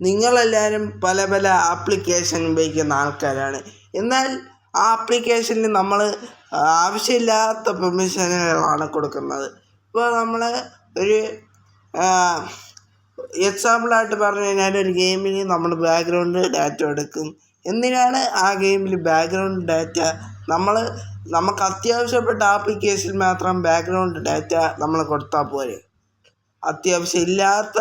നിങ്ങളെല്ലാവരും പല പല ആപ്ലിക്കേഷൻ ഉപയോഗിക്കുന്ന ആൾക്കാരാണ്. എന്നാൽ ആ ആപ്ലിക്കേഷനിൽ നമ്മൾ ആവശ്യമില്ലാത്ത പെർമിഷനുകളാണ് കൊടുക്കുന്നത്. ഇപ്പോൾ നമ്മൾ ഒരു എക്സാമ്പിളായിട്ട് പറഞ്ഞു കഴിഞ്ഞാൽ ഒരു ഗെയിമിന് നമ്മൾ ബാക്ക്ഗ്രൗണ്ട് ഡാറ്റ എടുക്കും. എന്തിനാണ് ആ ഗെയിമിൽ ബാക്ക്ഗ്രൗണ്ട് ഡാറ്റ നമ്മൾ നമുക്ക് അത്യാവശ്യപ്പെട്ട ആപ്ലിക്കേഷനിൽ മാത്രം ബാക്ക്ഗ്രൗണ്ട് ഡാറ്റ നമ്മൾ കൊടുത്താൽ പോരെ. അത്യാവശ്യം ഇല്ലാത്ത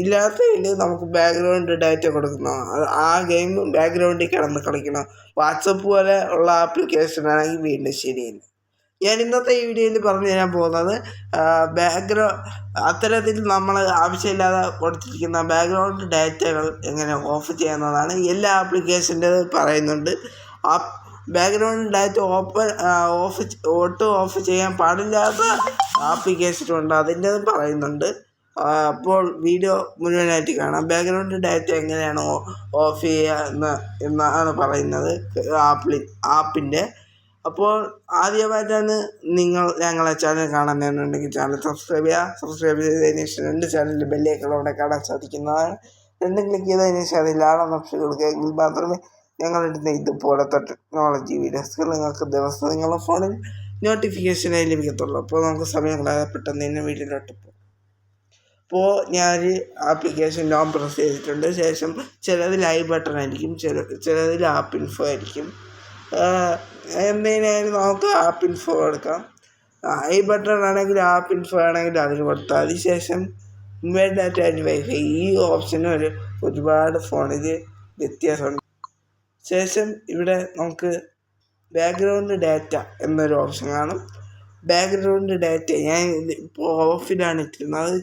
ഇല്ലാത്തതിൽ നമുക്ക് ബാക്ക്ഗ്രൗണ്ട് ഡാറ്റ കൊടുക്കണം ആ ഗെയിം ബാക്ക്ഗ്രൗണ്ടിൽ കിടന്ന് കളിക്കണം വാട്സപ്പ് പോലെ ഉള്ള ആപ്ലിക്കേഷൻ ആണെങ്കിൽ വീണ്ടും ശരിയല്ല. ഞാൻ ഇന്നത്തെ ഈ വീഡിയോയിൽ പറഞ്ഞു തരാൻ പോകുന്നത് ബാക്ക്ഗ്രൗ അത്തരത്തിൽ നമ്മൾ ആവശ്യമില്ലാതെ കൊടുത്തിരിക്കുന്ന ബാക്ക്ഗ്രൗണ്ട് ഡാറ്റകൾ എങ്ങനെ ഓഫ് ചെയ്യുന്നതാണ് എല്ലാ ആപ്ലിക്കേഷന്റെ പറയുന്നുണ്ട്. ആ ബാക്ക്ഗ്രൗണ്ട് ഡാറ്റ ഓപ്പൺ ഓഫ് ഒട്ടും ഓഫ് ചെയ്യാൻ പാടില്ലാത്ത ആപ്ലിക്കേഷനുണ്ട് അതിന്റെതും പറയുന്നുണ്ട്. അപ്പോൾ വീഡിയോ മുഴുവനായിട്ട് കാണാം. ബാക്ക്ഗ്രൗണ്ട് ഡാറ്റ എങ്ങനെയാണ് ഓഫ് ചെയ്യുക എന്ന് എന്നാണ് പറയുന്നത്. ആപ്പിൽ ആപ്പിന്റെ അപ്പോൾ ആദ്യമായിട്ടാണ് നിങ്ങൾ ഞങ്ങളെ ചാനൽ കാണുന്നതെന്നുണ്ടെങ്കിൽ ചാനൽ സബ്സ്ക്രൈബ് ചെയ്യുക. സബ്സ്ക്രൈബ് ചെയ്തതിന് ശേഷം രണ്ട് ചാനലിൽ അവിടെ കാണാൻ സാധിക്കുന്നതാണ്. രണ്ടും ക്ലിക്ക് ചെയ്തതിന് ശേഷം ആളെന്ന് ഓപ്ഷൻ കൊടുക്കുക എങ്കിൽ മാത്രമേ ഞങ്ങളിടുന്ന ഇതുപോലത്തെ ടെക്നോളജി വീഡിയോസുകൾ നിങ്ങൾക്ക് ദിവസം നിങ്ങളുടെ ഫോണിൽ നോട്ടിഫിക്കേഷനായി ലഭിക്കത്തുള്ളൂ. അപ്പോൾ നമുക്ക് സമയം കളയാതെ പെട്ടെന്ന് തന്നെ വീട്ടിലോട്ട് പോകും അപ്പോൾ ഞാൻ ആപ്ലിക്കേഷൻ ലോൺ പ്രസ് ചെയ്തിട്ടുണ്ട്. ശേഷം ചിലത് ലൈവ് ബട്ടൺ ആയിരിക്കും ചില ചിലതിൽ ആപ്പ് ഇൻഫോ ആയിരിക്കും. എന്തിനായാലും നമുക്ക് ആപ്പ് ഇൻഫോ കൊടുക്കാം. ഐ ബട്ടൺ ആണെങ്കിൽ ആപ്പ് ഇൻഫോ ആണെങ്കിൽ അതിന് കൊടുത്താൽ അതിന് ശേഷം ഡാറ്റ ആൻഡ് വൈഫൈ ഈ ഓപ്ഷന് ഒരു ഒരുപാട് ഫോണിൽ വ്യത്യാസമുണ്ട്. ശേഷം ഇവിടെ നമുക്ക് ബാക്ക്ഗ്രൗണ്ട് ഡാറ്റ എന്നൊരു ഓപ്ഷൻ കാണും. ബാക്ക്ഗ്രൗണ്ട് ഡാറ്റ ഞാൻ ഇപ്പോൾ ഓഫിലാണ് ഇട്ടിരുന്നത്.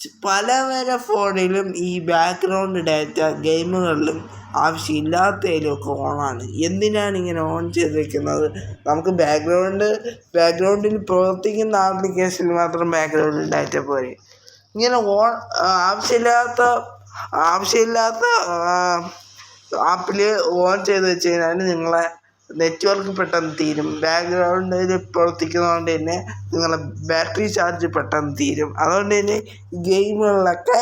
പല പല ഫോണിലും ഈ ബാക്ക്ഗ്രൗണ്ട് ഡാറ്റ ഗെയിമുകളിലും ആവശ്യമില്ലാത്തതിലൊക്കെ ഓണാണ് എന്തിനാണ് ഇങ്ങനെ ഓൺ ചെയ്തിരിക്കുന്നത്? നമുക്ക് ബാക്ക്ഗ്രൗണ്ട് ബാക്ക്ഗ്രൗണ്ടിൽ പ്രവർത്തിക്കുന്ന ആപ്ലിക്കേഷനിൽ മാത്രം ബാക്ക്ഗ്രൗണ്ട് ഡാറ്റ പോരെ. ഇങ്ങനെ ഓൺ ആവശ്യമില്ലാത്ത ആവശ്യമില്ലാത്ത ആപ്പിൽ ഓൺ ചെയ്ത് വെച്ച് കഴിഞ്ഞാൽ നിങ്ങളെ നെറ്റ്വർക്ക് പെട്ടെന്ന് തീരും. ബാക്ക്ഗ്രൗണ്ടിൽ പ്രവർത്തിക്കുന്നതുകൊണ്ട് തന്നെ നിങ്ങളെ ബാറ്ററി ചാർജ് പെട്ടെന്ന് തീരും. അതുകൊണ്ട് തന്നെ ഗെയിമുകളിലൊക്കെ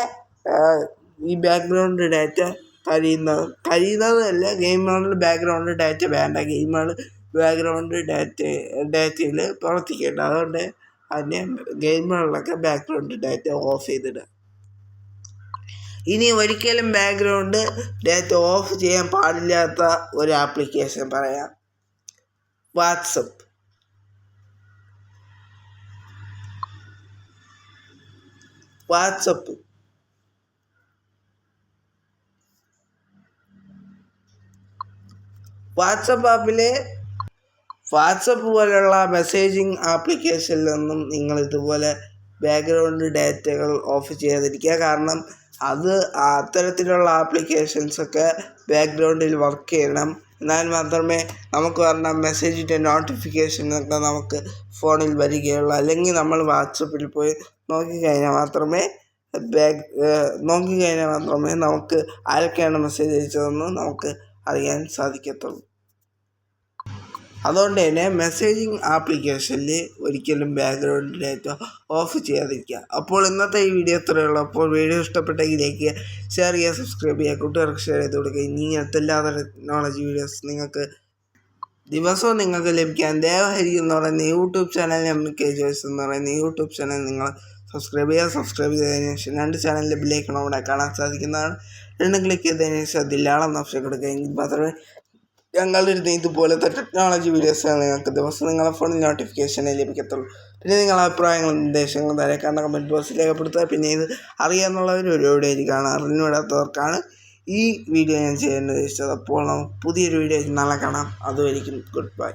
ഈ ബാക്ക്ഗ്രൗണ്ട് ഡാറ്റ കഴിയുന്നത് കഴിയുന്നതല്ല ഗെയിമുകളിൽ ബാക്ക്ഗ്രൗണ്ട് ഡാറ്റ വേണ്ട. ഗെയിമുകൾ ബാക്ക്ഗ്രൗണ്ട് ഡാറ്റ ഡാറ്റയിൽ പ്രവർത്തിക്കേണ്ട. അതുകൊണ്ട് അതിനെ ഗെയിമുകളിലൊക്കെ ബാക്ക്ഗ്രൗണ്ട് ഡാറ്റ ഓഫ് ചെയ്തിടുക. ഇനി ഒരിക്കലും ബാക്ക്ഗ്രൗണ്ട് ഡാറ്റ ഓഫ് ചെയ്യാൻ പാടില്ലാത്ത ഒരു ആപ്ലിക്കേഷൻ പറയാം. വാട്സപ്പ്. വാട്സപ്പ്. വാട്സപ്പ് ആപ്പിലെ വാട്സപ്പ് പോലെയുള്ള മെസ്സേജിങ് ആപ്ലിക്കേഷനിൽ നിന്നും നിങ്ങൾ ഇതുപോലെ ബാക്ക്ഗ്രൗണ്ട് ഡാറ്റകൾ ഓഫ് ചെയ്യാതിരിക്കുക കാരണം അത് അത്തരത്തിലുള്ള ആപ്ലിക്കേഷൻസൊക്കെ ബാക്ക്ഗ്രൗണ്ടിൽ വർക്ക് ചെയ്യണം. എന്നാൽ മാത്രമേ നമുക്ക് വരണ മെസ്സേജിന്റെ നോട്ടിഫിക്കേഷനൊക്കെ നമുക്ക് ഫോണിൽ വരികയുള്ളൂ. അല്ലെങ്കിൽ നമ്മൾ വാട്സപ്പിൽ പോയി നോക്കിക്കഴിഞ്ഞാൽ മാത്രമേ ബാക്ക് നോക്കിക്കഴിഞ്ഞാൽ മാത്രമേ നമുക്ക് ആരൊക്കെയാണ് മെസ്സേജ് അയച്ചതെന്ന് നമുക്ക് അറിയാൻ സാധിക്കത്തുള്ളൂ. അതുകൊണ്ട് തന്നെ മെസ്സേജിങ് ആപ്ലിക്കേഷനിൽ ഒരിക്കലും ബാക്ക്ഗ്രൗണ്ട് ഡാറ്റ ഓഫ് ചെയ്യാതിരിക്കുക. അപ്പോൾ ഇന്നത്തെ ഈ വീഡിയോ ഇത്രയുള്ളൂ അപ്പോൾ വീഡിയോ ഇഷ്ടപ്പെട്ടെങ്കിൽ ലൈക്ക് ഷെയർ ചെയ്യുക സബ്സ്ക്രൈബ് ചെയ്യുക കൂട്ടുകാർക്ക് ഷെയർ ചെയ്ത് കൊടുക്കുക. ഇനി ഇങ്ങനത്തെ എല്ലാത്ത ടെക്നോളജി വീഡിയോസ് നിങ്ങൾക്ക് ദിവസവും നിങ്ങൾക്ക് ലഭിക്കാൻ ദേവഹരി എന്ന് പറയുന്ന YouTube channel M K Joys എന്ന് പറയുന്ന യൂട്യൂബ് ചാനൽ നിങ്ങൾ സബ്സ്ക്രൈബ് ചെയ്യുക. സബ്സ്ക്രൈബ് ചെയ്തതിന് ശേഷം രണ്ട് ചാനലിലെ ബില്ലേക്കണം അവിടെ കാണാൻ സാധിക്കുന്നതാണ്. രണ്ടും ക്ലിക്ക് ചെയ്തതിന് ശേഷം അതിലാളെന്ന് ഓപ്ഷൻ കൊടുക്കുക. എങ്കിൽ മാത്രമേ ഞങ്ങളിരുന്ന് ഇതുപോലത്തെ ടെക്നോളജി വീഡിയോസാണ് ഞങ്ങൾക്ക് ദിവസം നിങ്ങളുടെ ഫോണിൽ നോട്ടിഫിക്കേഷനെ ലഭിക്കത്തുള്ളൂ. പിന്നെ നിങ്ങളുടെ അഭിപ്രായങ്ങളും നിർദ്ദേശങ്ങളും താഴെ കാണുന്ന കമന്റ് ബോക്സിൽ രേഖപ്പെടുത്തുക. പിന്നെ ഇത് അറിയാമെന്നുള്ളവർ ഒരു വീഡിയോ ആയിരിക്കാണ് അറിഞ്ഞുവിടാത്തവർക്കാണ് ഈ വീഡിയോ ഞാൻ ചെയ്യാൻ ഉദ്ദേശിച്ചത്. അപ്പോൾ നമുക്ക് പുതിയൊരു വീഡിയോ നാളെ കാണാം. അതുവരിക്കും ഗുഡ് ബൈ